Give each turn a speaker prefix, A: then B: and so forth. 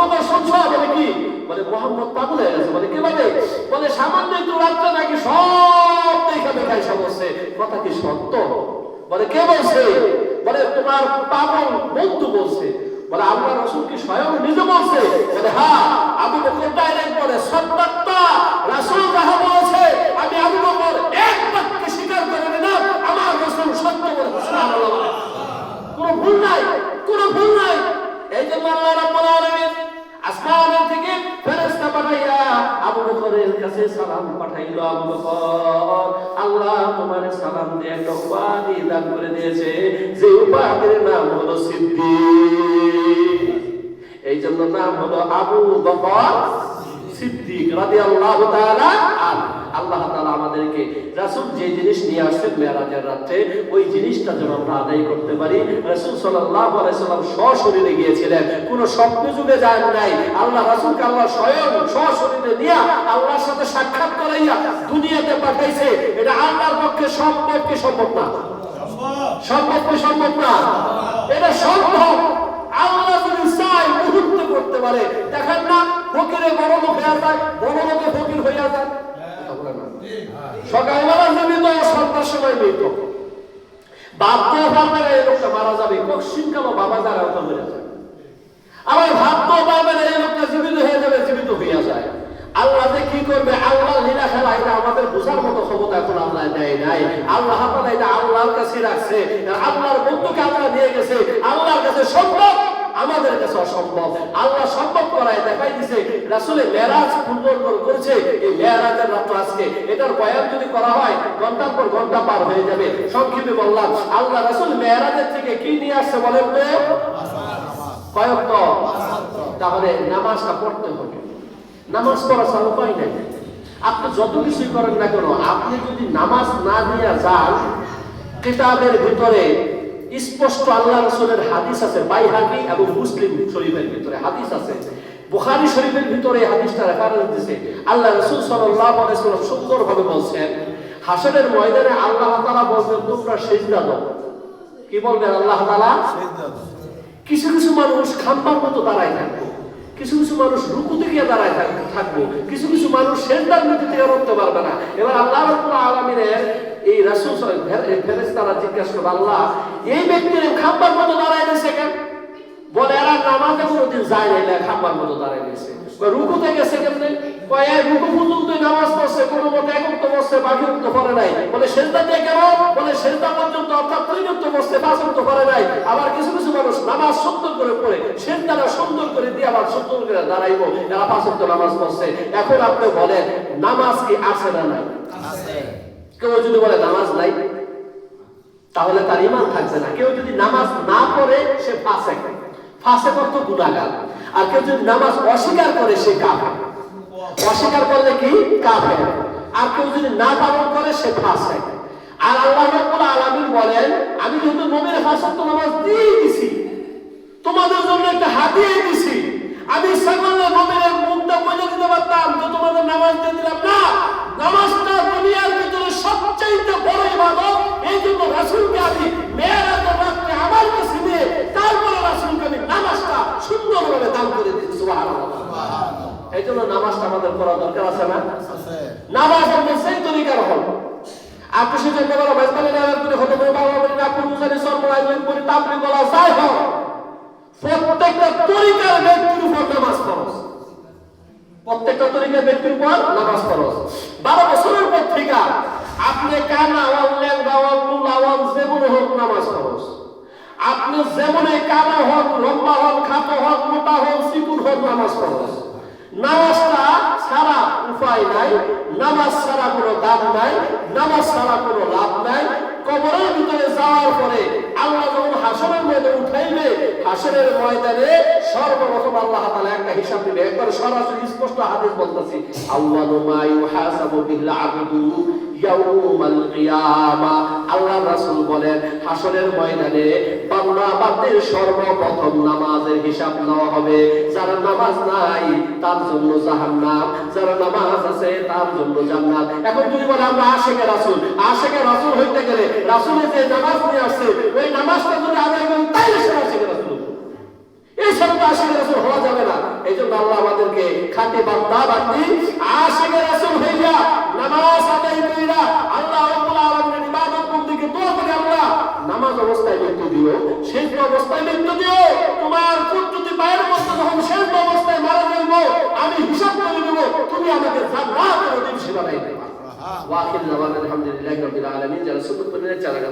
A: বলে কি? বলে মোহাম্মদ পাগল হয়ে গেছে। বলে কীভাবে বলে সামান্য একটু নাকি সব দেখা কথা কি সত্য? বলে কে বলছে? বলে তোমার পাগল বন্ধু বলছে। বলে আল্লাহ রসুল কি স্বয়ং নিজে বলছে? বলে হ্যাঁ বকর ডাইরেক্ট বলে সত্যাত্মা রাসুল যাহা বলেছে কাছে সালাম পাঠাইলো আবু আল্লাহ তোমার সালাম দিয়ে একটা উপাধি দান করে দিয়েছে। যে উপাধির নাম হলো সিদ্ধি এই জন্য নাম হলো আবু বকর সিদ্দিক রাদিয়াল্লাহু তাআলা আল্লাহ তাআলা আমাদেরকে রাসূল যে জিনিস নিয়ে আসছেন মেরাজের রাতে ওই জিনিসটা যেন আমরা আদায় করতে পারি। রাসূল সাল্লাল্লাহু আলাইহি সাল্লাম সশরীরে গিয়েছিলেন। কোনো স্বপ্ন যুগে যান নাই। আল্লাহ রাসূলকে আল্লাহ স্বয়ং সশরীরে নিয়ে আল্লাহর সাথে সাক্ষাৎ করাইয়া দুনিয়াতে পাঠাইছে। এটা আল্লাহর পক্ষে সম্ভব সম্ভব না? সম্ভব সম্ভব না? এটা সম্ভব। আল্লাহ যদি চায় মুহূর্তে করতে পারে। দেখেন না, ফকিরে বড় লোক হয়ে যায় বড় লোকে ফকির হয়ে যায়। সকালবেলা জীবিত সন্ধ্যার সময় যায়। আল্লাহ কি করবে? আল্লাহ নাই। আল্লাহ এটা আল্লাহর কাছে রাখছে। আল্লাহর বন্ধুকে আল্লাহ দিয়ে গেছে আল্লাহর কাছে সম্ভব আমাদের কাছে অসম্ভব। আল্লাহ সম্ভব করায় দেখাই দিছে, রাসূলের মেরাজ করেছে, এই মেরাজের রাত আজকে। এটার বয়ান যদি করা হয়, ঘণ্টার পর ঘণ্টা পার হয়ে যাবে। সংক্ষেপে বললাম, আল্লাহ রাসূল থেকে কি নিয়ে আসছে বলেন তো? তাহলে নামাজটা পড়তে হবে। নামাজ পড়া উপায় নাই। আপনি যত কিছুই করেন না কেন, আপনি যদি নামাজ না দিয়া যান, কিতাবের ভিতরে স্পষ্ট আল্লাহ রসুলের হাদিস আছে বাইহাকি এবং মুসলিম শরীফের ভিতরে হাদিস আছে। বুখারী শরীফের ভিতরে হাদিসটা রেফারেন্স দিছে। আল্লাহ রসুল আলাইহি ওয়াসাল্লাম সুন্দরভাবে বলছেন হাসরের ময়দানে আল্লাহ তাআলা বলবেন তোমরা সেজদা দাও। কি বলবেন আল্লাহ তাআলা? কিছু কিছু মানুষ খাম্বার মতো দাঁড়ায় থাকবে। কিছু কিছু মানুষ রুকুতে গিয়ে দাঁড়ায় থাক- থাকব। কিছু কিছু মানুষ শেষদার মধ্যে থেকে উঠতে পারবে না। এবার আল্লাহ রাব্বুল আলামিনের এই রাসূল জিজ্ঞাসা করবে, আল্লাহ, এই ব্যক্তির খাম্বার মতো দাঁড়ায় দিয়েছে কেন? বলে, এরা নামাজে কোনোদিন যায় না খাম্বার মতো দাঁড়ায় দিয়েছে রুকুতে গেছে কেমনে? আবার কিছু কিছু মানুষ নামাজ সুন্দর করে পড়ে, সেজদাটা সুন্দর করে দিয়ে আবার সুন্দর করে দাঁড়াইবো, এরা পাঁচ নামাজ পড়ছে। এখন আপনি বলেন, নামাজ কি আছে না নাই? কেউ যদি বলে নামাজ নাই, তাহলে তার ইমান থাকছে না। কেউ যদি নামাজ না পড়ে, সে ফাঁসে ফাঁসে করতো গুণাগার আর কেউ যদি নামাজ অস্বীকার করে, সে কাফের। অস্বীকার করলে কি? কাফের। আর কেউ যদি না পালন করে, সে ফাঁসে আর আল্লাহ রাব্বুল আলামিন বলেন, আমি যেহেতু নবীর ফাঁসত নামাজ দিয়ে দিছি। তোমাদের জন্য একটা হাতিয়ে দিছি। আমি করলে নবীর মুখটা বলে দিতে পারতাম যে তোমাদের নামাজ দিয়ে দিলাম না। নামাজটা সবচাইতে বড় ইবাদত এই জন্য রাসূলকে আমি মেয়েরাজের রাত্রে আমার কাছে নিয়ে তারপরে রাসূলকে আমি নামাজটা সুন্দরভাবে দান করে দিচ্ছি সুবহানাল্লাহ। এই জন্য নামাজটা আমাদের করা দরকার আছে না? নামাজ আমাদের সেই তরিকার হল আপনি সেটা বলা মেজবানি নামাজ করে হতে পারে বাবা বলি না আপনি করি যাই হোক প্রত্যেকটা তরিকার ব্যক্তির উপর নামাজ প্রত্যেকটা তরিকার ব্যক্তির উপর নামাজ ফরজ। বারো বছরের পর থেকে আপনি কান আওয়াল লেঙ্গা লুল যেমন হোক নামাজ ফরজ। আপনি যেমনে কালো হন, লম্বা হন, খাটো হন, মোটা হন চিকুন হন, নামাজ ফরজ। নামাজটা ছাড়া উপায় নাই, নামাজ ছাড়া কোনো দাম নাই, নামাজ ছাড়া কোনো লাভ নাই। কবরের ভিতরে যাওয়ার পরে আল্লাহ যখন হাসরের ময়দানে উঠাইবে হাসরের ময়দানে সর্বপ্রথম আল্লাহ তাআলা একটা হিসাব দিবে একবার সরাসরি স্পষ্ট হাদিস বলতেছি মা ইউহাসাবু বিল আবদু ইয়াউমাল কিয়ামা। আল্লাহ রাসূল বলেন হাসরের ময়দানে বান্দা সর্বপ্রথম নামাজের হিসাব নেওয়া হবে। যারা নামাজ নাই, তার জন্য জাহান্নাম। যারা নামাজ আছে, তার জন্য জান্নাত। এখন যদি বলে আমরা আশেকে রাসূল আশেকে রাসূল হইতে গেলে রাসূলের যে নামাজ নিয়ে আসছে, ওই নামাজটা যদি আদায় করি তাইলে সে আশেকে রাসূল। এই শব্দ আশেকে রাসূল হওয়া যাবে না। এই আল্লাহ আমাদেরকে খাঁটি বান্দা বান্দি আশিকের রাসূল হইয়া নামাজ আদায় কইরা আল্লাহ রাব্বুল আলামিনের ইবাদত বন্দেগী দোয়া করে আল্লাহ নামাজ অবস্থায় মৃত্যু দিও। শেষ অবস্থায় মৃত্যু দিও। তোমার পুত যদি পায়ের মধ্যে যখন শেষ অবস্থায় মারা যাইব আমি হিসাব করে দেব তুমি আমাকে দেবা রাব্বিল আলামিন। যারা সুন্নাত পরিবারের চালাকা